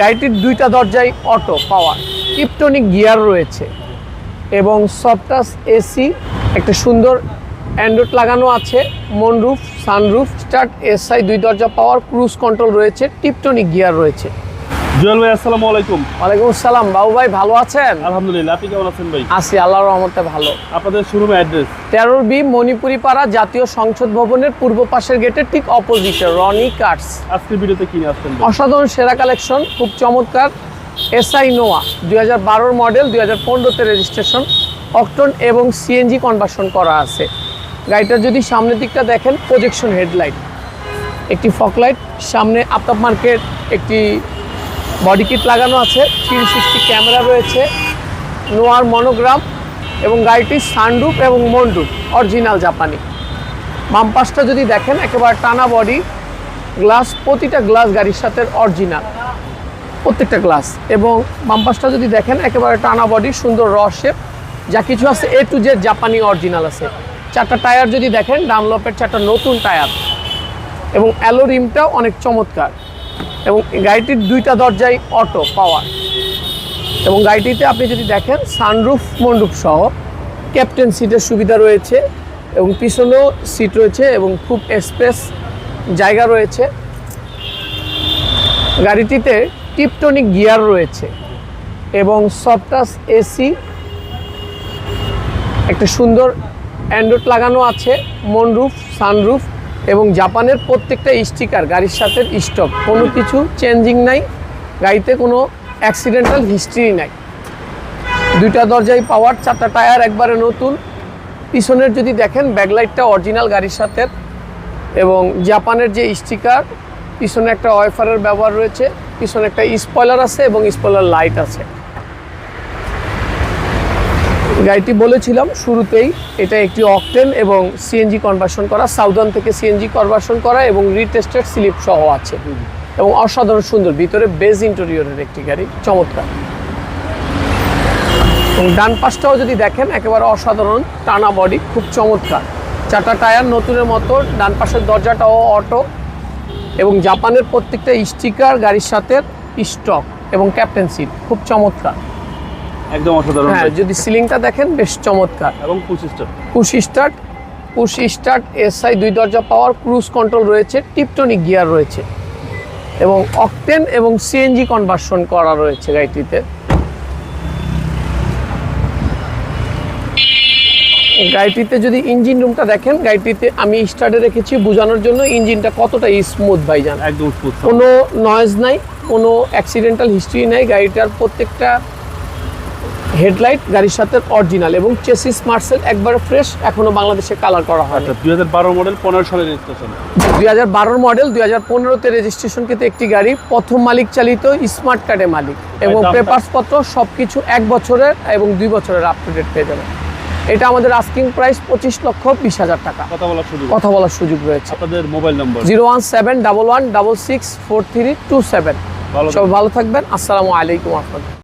গাড়িটির দুইটা দরজায় অটো পাওয়ার টিপটনিক গিয়ার রয়েছে এবং সফটাস এসি একটা সুন্দর অ্যান্ড্রয়েড লাগানো আছে মনরুফ সানরুফ স্টার্ট এসআই দুই দরজা পাওয়ার ক্রুজ কন্ট্রোল রয়েছে টিপটনিক গিয়ার রয়েছে। জুয়েল ভাই আসসালামু আলাইকুম। ওয়ালাইকুম আসসালাম। বাবু ভাই ভালো আছেন? আলহামদুলিল্লাহ আপনি কেমন আছেন ভাই? আছি আল্লাহর রহমতে ভালো। আপনাদের শোরুমে অ্যাড্রেস? তেরোর বি মণিপুরি পাড়া জাতীয় সংসদ ভবনের পূর্ব পাশের গেটের ঠিক অপোজিটে রনি কার্স। আজকের ভিডিওতে কিনে আসছেন অসাধারণ সেরা কালেকশন খুব চমৎকার। এসআই নোয়া দুই হাজার বারোর মডেল দুই হাজার পনেরোতে রেজিস্ট্রেশন। অকটন এবং সিএনজি কনভার্সন করা আছে। গাড়িটার যদি সামনের দিকটা দেখেন প্রজেকশন হেডলাইট একটি ফকলাইট সামনে আফতাব মার্কেট একটি বডি কিট লাগানো আছে থ্রি সিক্সটি ক্যামেরা রয়েছে, নোয়ার মনোগ্রাম এবং গাড়িটির সানরুফ এবং মন্ডুপ অরিজিনাল জাপানি। বাম পাশটা যদি দেখেন, একেবারে টানা বডি, গ্লাস, প্রতিটা গ্লাস গাড়ির সাথে অরিজিনাল প্রত্যেকটা গ্লাস। এবং বাম পাশটা যদি দেখেন, একেবারে টানা বডি, সুন্দর র শেপ যা কিছু আছে এ টু জেড জাপানি অরিজিনাল আছে। চারটা টায়ার যদি দেখেন, ডানলপের চারটা নতুন টায়ার। এবং অ্যালো রিমটাও অনেক চমৎকার। এবং গাড়িটির দুইটা দরজায় অটো পাওয়ার এবং গাড়িটিতে আপনি যদি দেখেন সানরুফ মন্ডুপ সহ ক্যাপ্টেন সিটের সুবিধা রয়েছে এবং পিছনেও সিট রয়েছে এবং খুব স্পেস জায়গা রয়েছে। গাড়িটিতে টিপটনিক গিয়ার রয়েছে এবং সফটাস এসি একটা সুন্দর অ্যান্ড্রয়েড লাগানো আছে মনরুফ সানরুফ এবং জাপানের প্রত্যেকটা স্টিকার গাড়ির সাথে স্টক কোনো কিছু চেঞ্জিং নাই, গাড়িতে কোনো অ্যাক্সিডেন্টাল হিস্ট্রি নাই। দুইটা দরজায় পাওয়ার চারটা টায়ার একবারে নতুন। পিছনের যদি দেখেন ব্যাকলাইটটা অরিজিনাল গাড়ির সাথে। এবং জাপানের যে স্টিকার, পিছনে একটা ওয়াইফারের ব্যবহার রয়েছে, পিছনে একটা স্পয়লার আছে এবং স্পয়লার লাইট আছে। গাড়িটি বলেছিলাম শুরুতেই এটা একটি অকটেন এবং সিএনজি কনভার্সন করা সাউদার্ন থেকে সিএনজি কনভার্সন করা এবং রিটেস্টেড স্লিপ সহ আছে। এবং অসাধারণ সুন্দর ভিতরে বেজ ইন্টেরিয়রের একটি গাড়ি চমৎকার। এবং ডান পাশটাও যদি দেখেন একেবারে অসাধারণ টানা বডি খুব চমৎকার। চারটা টায়ার নতুনের মতো ডান পাশের দরজাটাও অটো এবং জাপানের প্রত্যেকটা স্টিকার গাড়ির সাথে স্টক এবং ক্যাপ্টেন সিট খুব চমৎকার। একদম অসাধারণ হ্যাঁ যদি সিলিংটা দেখেন বেশ চমৎকার। এবং পঁচিশটা push start push start SI দুই দরজা পাওয়ার ক্রুজ কন্ট্রোল রয়েছে টিপটনিক গিয়ার রয়েছে। এবং অকটেন এবং সিএনজি কনভার্সন করা রয়েছে গাড়িটিতে। গাড়িটিতে যদি ইঞ্জিন রুমটা দেখেন গাড়িটিতে আমি স্টার্টে রেখেছি বোঝানোর জন্য ইঞ্জিনটা কতটা স্মুথ ভাইজান। একদম কোনো নয়েজ নাই কোনো অ্যাক্সিডেন্টাল হিস্ট্রি নাই গাড়িটার প্রত্যেকটা হেডলাইট গাড়ির সাথে অরিজিনাল এবং চেসিস মার্সেল একবার ফ্রেশ এখনও বাংলাদেশে কালার করা হয় আচ্ছা দুই হাজার বারো মডেল পনেরো সালের রেজিস্ট্রেশন দুই হাজার বারোর মডেল দুই হাজার পনেরোতে রেজিস্ট্রেশন কিন্তু একটি গাড়ি প্রথম মালিক চালিত স্মার্ট কার্ডে মালিক এবং? পেপারস পত্র সব কিছু এক বছরের এবং দুই বছরের আপ টু ডেট পেয়ে যাবেন। এটা আমাদের আস্কিং প্রাইস পঁচিশ লক্ষ বিশ হাজার টাকা। কথা বলার সুযোগ। কথা বলার সুযোগ রয়েছে। আপনাদের mobile number zero one seven double one double six four three two seven. ভালো সব ভালো থাকবেন। আসসালামু আলাইকুম আহমদ।